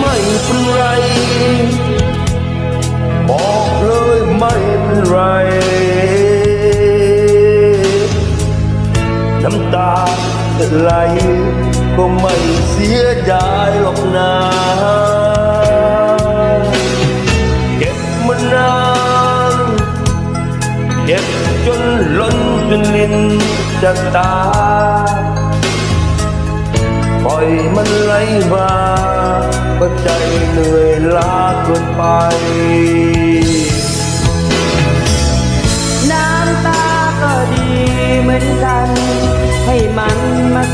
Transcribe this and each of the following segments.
ไม่เป็นไรบอกเลยไม่เป็นไรน้ำตา ไหลก็ไม่เสียดายหรอกนะเก็บมานานเก็บจนล้นจนลินจะตา ปล่อยมันไหลมาก็ใจเหนื่อยล้าเกินไป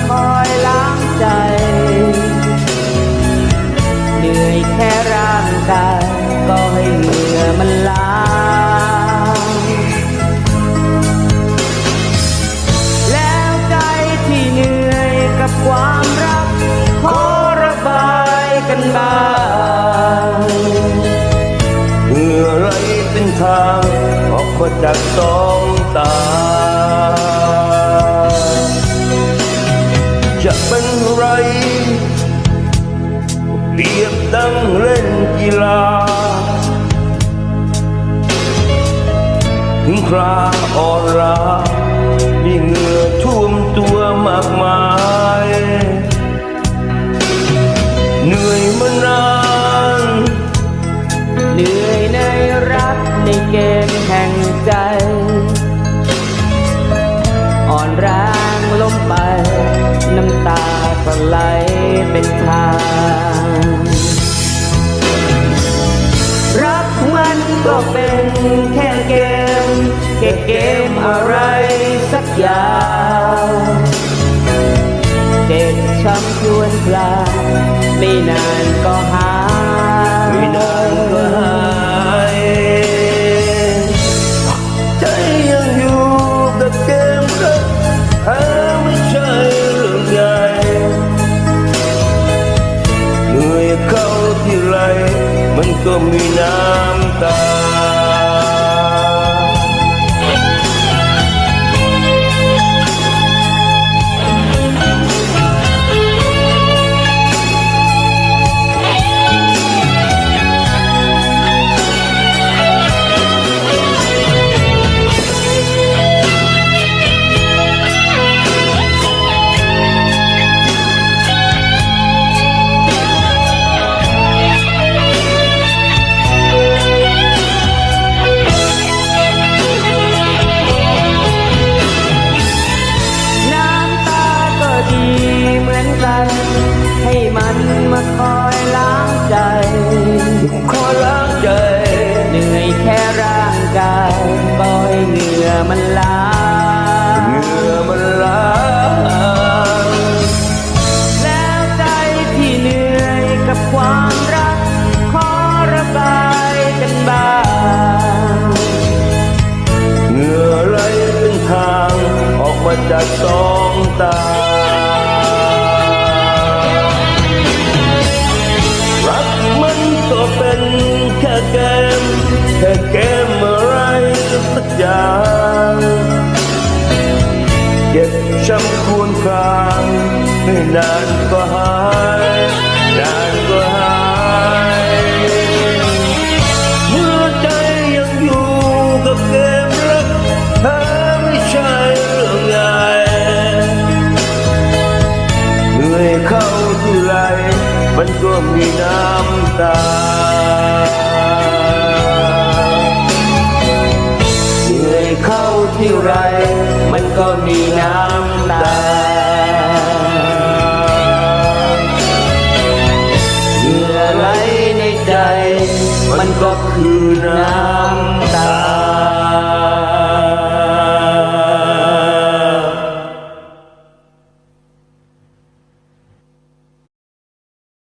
คอยล้างใจ เหนื่อยแค่ร่างกายก็ให้เหงื่อมันล้างแล้วใจที่เหนื่อยกับความรัก ขอระบายกันบ้างเหงื่อไหลเป็นทางออกมาจากสองตา จะเป็นไร เปรียบดังเล่นกีฬา ถึงคราอ่อนล้ามีเหงื่อท่วมตัวมากมาย เหนื่อยมานาน เหนื่อยในรักในเกมแห่งใจ อ่อนแรง เป็นทางรักมันก็เป็นแค่เกมแค่เกมอะไรสักอย่างเจ็บช้ำชวนกลาไม่นานก็หายไม่นานก็หาย มัน มีน้ำตา เหนื่อยเข้าที่ไร มันก็มีน้ำตา เหงื่อไหลในใจ มันก็คือน้ำ